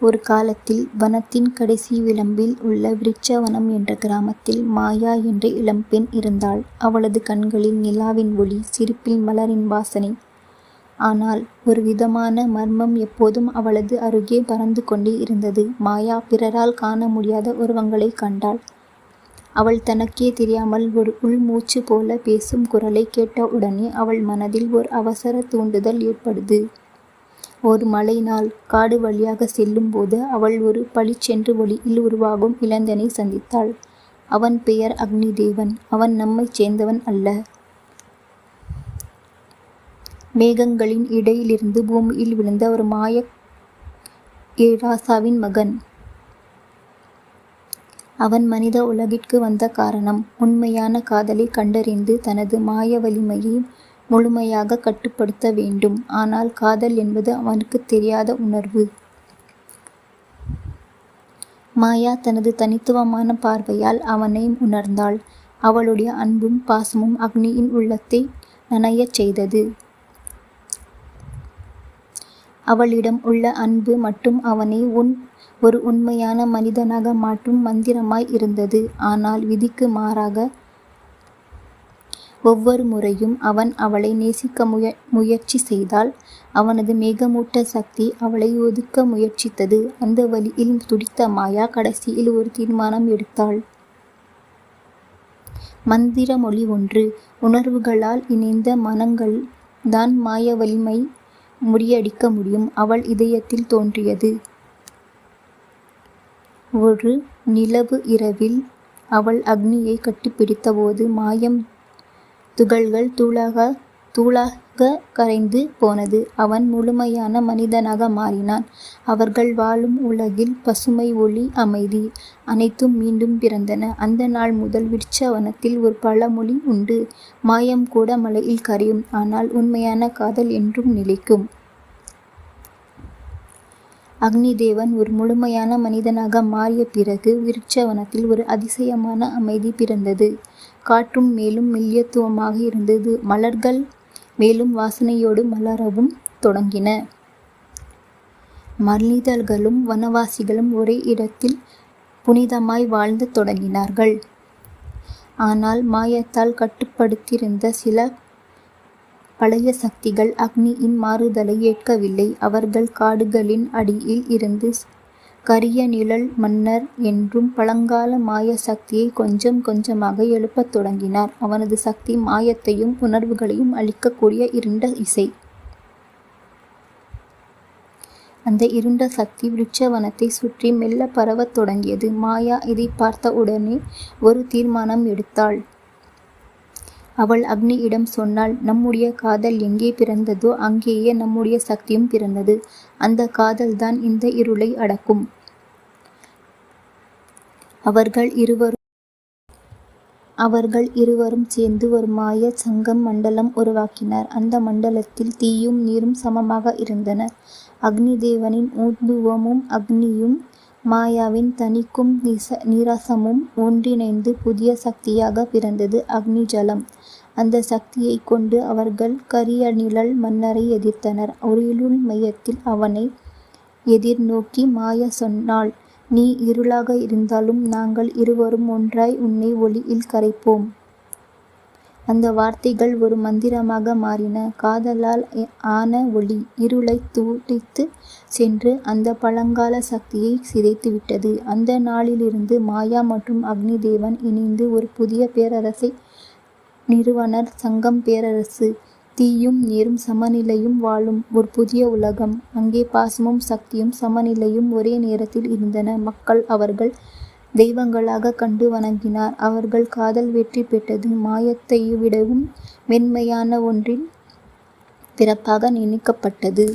ஒரு காலத்தில் வனத்தின் கடைசி விளம்பில் உள்ள விருட்சவனம் என்ற கிராமத்தில் மாயா என்ற இளம்பெண் இருந்தாள். அவளது கண்களில் நிலாவின் ஒளி, சிரிப்பில் மலரின் வாசனை. ஆனால் ஒரு விதமான மர்மம் எப்போதும் அவளது அருகே பறந்து கொண்டே இருந்தது. மாயா பிறரால் காண முடியாத உருவங்களைக் கண்டாள். அவள் தனக்கே தெரியாமல் ஒரு உள்மூச்சு போல பேசும் குரலைக் கேட்டவுடனே அவள் மனதில் ஒரு அவசர தூண்டுதல் ஏற்படுது ஒரு மழை நாள் காடு வழியாக செல்லும்போது அவள் ஒரு பளிச்சென்று ஒளியில் உருவாகும் இளந்தனை சந்தித்தாள். அவன் பெயர் அக்னி தேவன் அவன் நம்மைச் சேர்ந்தவன் அல்ல. மேகங்களின் இடையிலிருந்து பூமியில் விழுந்த ஒரு மாய ஏராசாவின் மகன். அவன் மனித உலகிற்கு வந்த காரணம், உண்மையான காதலை கண்டறிந்து தனது மாய வலிமையை முழுமையாக கட்டுப்படுத்த வேண்டும். ஆனால் காதல் என்பது அவனுக்கு தெரியாத உணர்வு. மாயா தனது தனித்துவமான பார்வையால் அவனை உணர்ந்தாள். அவளுடைய அன்பும் பாசமும் அக்னியின் உள்ளத்தை நனையச் செய்தது. அவளிடம் உள்ள அன்பு மட்டும் அவனை உன் ஒரு உண்மையான மனிதனாக மாற்றும் மந்திரமாய் இருந்தது. ஆனால் விதிக்கு மாறாக ஒவ்வொரு முறையும் அவன் அவளை நேசிக்க முய முயற்சி செய்தால் அவனது மேகமூட்ட சக்தி அவளை ஒதுக்க முயற்சித்தது. அந்த வழியில் துடித்த மாயா கடைசியில் ஒரு தீர்மானம் எடுத்தாள். மந்திர மொழி ஒன்று. உணர்வுகளால் இணைந்த மனங்கள் தான் மாய வலிமை முறியடிக்க முடியும். அவள் இதயத்தில் தோன்றியது. ஒரு நிலவு இரவில் அவள் அக்னியை கட்டிப்பிடித்தபோது மாயம் துகள்கள் தூளாக தூளாக கரைந்து போனது. அவன் முழுமையான மனிதனாக மாறினான். அவர்கள் வாழும் உலகில் பசுமை, ஒளி, அமைதி அனைத்தும் மீண்டும் பிறந்தன. அந்த நாள் முதல் விருட்சவனத்தில் ஒரு பழமொழி உண்டு மாயம் கூட மலையில் கரையும். ஆனால் உண்மையான காதல் என்றும் நிலைக்கும். அக்னிதேவன் ஒரு முழுமையான மனிதனாக மாறிய பிறகு விருட்சவனத்தில் ஒரு அதிசயமான அமைதி பிறந்தது. காற்றும் மேலும் மெல்லியத்துவமாக இருந்தது. மலர்கள் மேலும் வாசனையோடு மலரவும் தொடங்கின. மனிதர்களும் வனவாசிகளும் ஒரே இடத்தில் புனிதமாய் வாழ்ந்து தொடங்கினார்கள். ஆனால் மாயத்தால் கட்டுப்படுத்தியிருந்த சில பழைய சக்திகள் அக்னியின் மாறுதலை ஏற்கவில்லை. அவர்கள் காடுகளின் அடியில் இருந்து கரிய நிழல் மன்னர் என்றும் பழங்கால மாய சக்தியை கொஞ்சம் கொஞ்சமாக எழுப்பத் தொடங்கினார் அவனது சக்தி மாயத்தையும் உணர்வுகளையும் அழிக்கக்கூடிய இருண்ட இசை. அந்த இருண்ட சக்தி விருட்சவனத்தை சுற்றி மெல்ல பரவத் தொடங்கியது. மாயா இதை பார்த்த உடனே ஒரு தீர்மானம் எடுத்தாள். அவள் அக்னியிடம் சொன்னாள் நம்முடைய காதல் எங்கே பிறந்ததோ அங்கேயே நம்முடைய சக்தியும் பிறந்தது. அந்த காதல்தான் இந்த இருளை அடக்கும். அவர்கள் இருவரும் சேர்ந்து ஒரு மாய சங்கம் மண்டலம் உருவாக்கினர். அந்த மண்டலத்தில் தீயும் நீரும் சமமாக இருந்தன. அக்னிதேவனின் ஊர்த்துவமும் அக்னியும் மாயாவின் தனிக்கும் நிச நீராசமும் ஒன்றிணைந்து புதிய சக்தியாக பிறந்தது அக்னி ஜலம். அந்த சக்தியைக் கொண்டு அவர்கள் கரிய நிழல் மன்னரை எதிர்த்தனர். ஒரு இருள் மையத்தில் அவனை எதிர்நோக்கி மாய சொன்னாள் நீ இருளாக இருந்தாலும் நாங்கள் இருவரும் ஒன்றாய் உன்னை ஒளியில் கரைப்போம். அந்த வார்த்தைகள் ஒரு மந்திரமாக மாறின. காதலால் ஆன ஒளி, இருளைத் தூட்டித்து சென்று அந்த பழங்கால சக்தியைச் சிதைத்துவிட்டது. அந்த நாளிலிருந்து மாயா மற்றும் அக்னிதேவன் இணைந்து ஒரு புதிய பேரரசை நிறுவனர் சங்கம் பேரரசு. தீயும் நீரும் சமநிலையும் வாழும் ஒரு புதிய உலகம். அங்கே பாசமும் சக்தியும் சமநிலையும் ஒரே நேரத்தில் இருந்தன. மக்கள் அவர்கள் தெய்வங்களாக கண்டு வணங்கினார் அவர்கள் காதல் வெற்றி பெற்றது. மாயத்தைவிடவும் மென்மையான ஒன்றின் பிறப்பாக நினைக்கப்பட்டது.